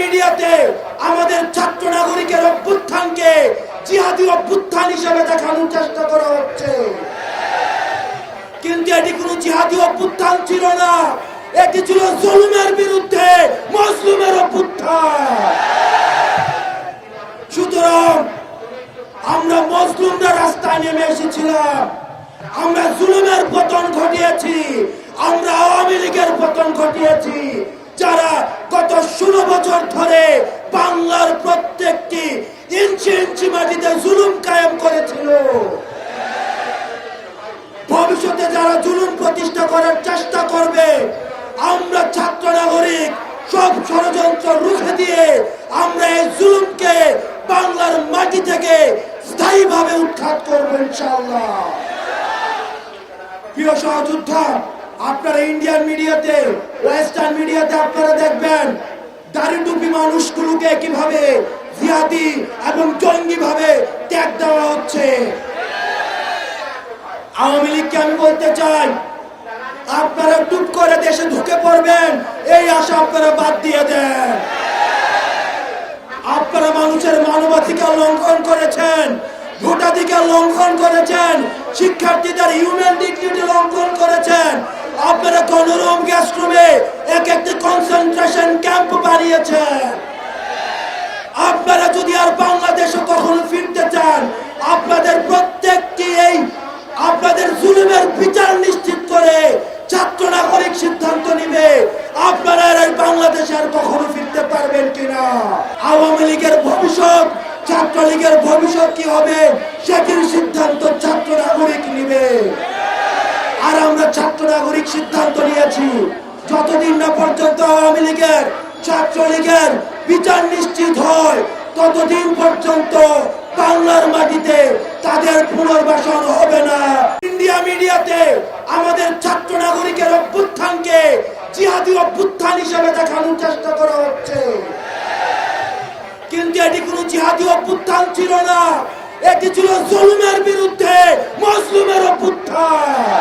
মিডিয়াতে আমাদের ছাত্র নাগরিকের অভ্যুত্থানকে জিহাদি অভ্যুত্থান হিসেবে দেখানোর চেষ্টা করা হচ্ছে। কিন্তু এটি কোনো জিহাদি অভ্যুত্থান ছিল না। এটি ছিল জুলুমের বিরুদ্ধে মুসলিমের অভ্যুত্থান। সুতরাং আমরা মজলুমরা রাস্তায় নেমে এসেছিলাম। আমরা জুলুমের পতন ঘটিয়েছি। আমরা আওয়ামী লীগের পতন ঘটিয়েছি। যারা গত ষোলো বছর ধরে বাংলার প্রত্যেকটি ইঞ্চি ইঞ্চি মাটিতে জুলুম কায়েম করেছিল। ভবিষ্যতে যারা জুলুম প্রতিষ্ঠা করার চেষ্টা করবে, আমরা ছাত্র নাগরিক, সব ষড়যন্ত্র রুখে দিয়ে আমরা এই জুলুমকে বাংলার মাটি থেকে স্থায়ীভাবে উৎখাত করব ইনশাআল্লাহ। প্রিয় সহযোদ্ধা আপনারা ইন্ডিয়ান মিডিয়াতে ওয়েস্টার্ন মিডিয়াতে আপনারা দেখবেন দাড়ি মানুষগুলোকে কীভাবে জিহাদি এবং জঙ্গি ভাবে ত্যাগ দেওয়া হচ্ছে। আওয়ামী লীগকে আমি বলতে চাই, আপনারা টুপ করে দেশে ঢুকে পড়বেন, এই আশা আপনারা বাদ দিয়ে দেন। আপনারা মানুষের মানবাধিকার লঙ্ঘন করেছেন, ভোটাধিকার লঙ্ঘন করেছেন, শিক্ষার্থীদের হিউম্যান ডিগনিটি লঙ্ঘন করেছেন আপনারা গণরম গ্যাস রুমে এক একটি কনসেন্ট্রেশন ক্যাম্প বানিয়েছেন। আপনারা যদি আর বাংলাদেশে কখনো ফিরতে চান, আপনাদের প্রত্যেকটি এই আপনাদের জুলুমের বিচার নিশ্চিত করে ছাত্র নাগরিক সিদ্ধান্ত নিবে। আপনারা এই বাংলাদেশে আর কখনো ফিরতে পারবেন কিনা? আওয়ামী লীগের ভবিষ্যৎ, ছাত্রলীগের ভবিষ্যৎ কি হবে? সেটির সিদ্ধান্ত ছাত্র নাগরিক নিবে। আর আমরা ছাত্র নাগরিক সিদ্ধান্ত নিয়েছি, যতদিন না পর্যন্ত আওয়ামী লীগের ছাত্রলীগের বিচার নিশ্চিত হয়, ততদিন পর্যন্ত বাংলার মাটিতে তাদের পুনর্বাসন হবে না। ইন্ডিয়া মিডিয়াতে আমাদের ছাত্র নাগরিকের অভ্যুত্থানকে জিহাদি অভ্যুত্থান হিসেবে দেখানোর চেষ্টা করা হচ্ছে। কিন্তু এটি কোনো জিহাদি অভ্যুত্থান ছিল না, এটি ছিল জুলুমের বিরুদ্ধে মুসলিমের অভ্যুত্থান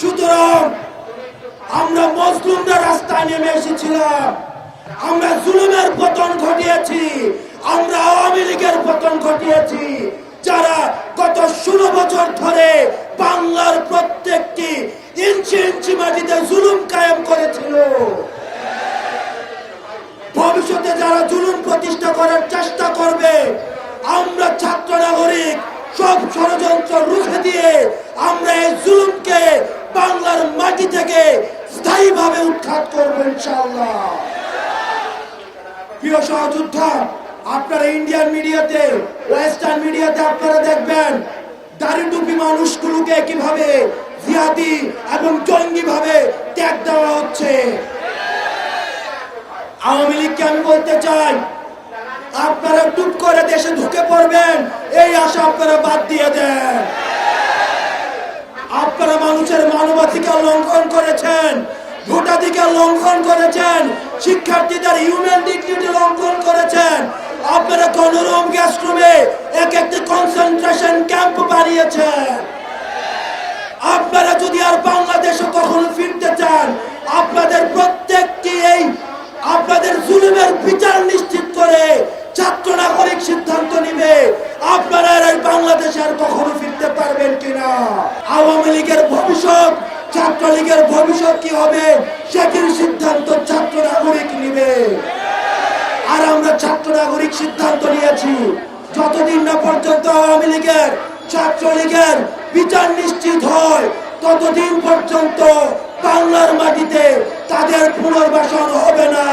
সুতরাং আমরা মজলুমরা রাস্তায় এসেছিলাম আমরা জুলুমের পতন ঘটিয়েছি, আমরা আওয়ামী লীগের পতন ঘটিয়েছি। যারা ষোলো বছর ধরে বাংলার প্রত্যেকটি ইঞ্চি ইঞ্চি মাটিতে জুলুম কায়েম করেছিল। ভবিষ্যতে যারা জুলুম প্রতিষ্ঠা করার চেষ্টা করবে, আমরা ছাত্র নাগরিক, সব ষড়যন্ত্র রুখে দিয়ে আমরা এই জুলুমকে স্থায়ীভাবে উৎখাত করব ইনশাআল্লাহ? প্রিয় সহযোদ্ধা, আপনারা ইন্ডিয়ান মিডিয়াতে ওয়েস্টার্ন মিডিয়াতে আপনারা দেখবেন, দাড়ি টুপি মানুষগুলোকে কীভাবে জিহাদি এবং জঙ্গি ভাবে ত্যাগ দেওয়া হচ্ছে। আওয়ামী লীগকে আমি বলতে চাই, আপনারা টুপ করে দেশে ঢুকে পড়বেন, এই আশা আপনারা বাদ দিয়ে দেন। আপনারা মানুষের মানবাধিকার লঙ্ঘন করেছেন ভোটাধিকার লঙ্ঘন করেছেন। শিক্ষার্থীদের হিউম্যান ডিগনিটি লঙ্ঘন করেছেন। আপনারা গণরম গ্যাস রুমে এক একটি কনসেন্ট্রেশন ক্যাম্প বানিয়েছেন। আপনারা যদি আর বাংলাদেশে কখনো ফিরতে চান, আপনাদের প্রত্যেকটি এই আপনাদের জুলুমের বিচার নিশ্চিত করে ছাত্র নাগরিক সিদ্ধান্ত নিবে। আপনারা এই বাংলাদেশে আর কখনো ফিরতে পারবেন কিনা? আওয়ামী লীগের ভবিষ্যৎ ছাত্রলীগের ভবিষ্যৎ কি হবে? সেটির সিদ্ধান্ত ছাত্র নাগরিক নিবে। আর আমরা ছাত্র নাগরিক সিদ্ধান্ত নিয়েছি। যতদিন না পর্যন্ত আওয়ামী লীগের ছাত্রলীগের বিচার নিশ্চিত হয়, ততদিন পর্যন্ত বাংলার মাটিতে তাদের পুনর্বাসন হবে না।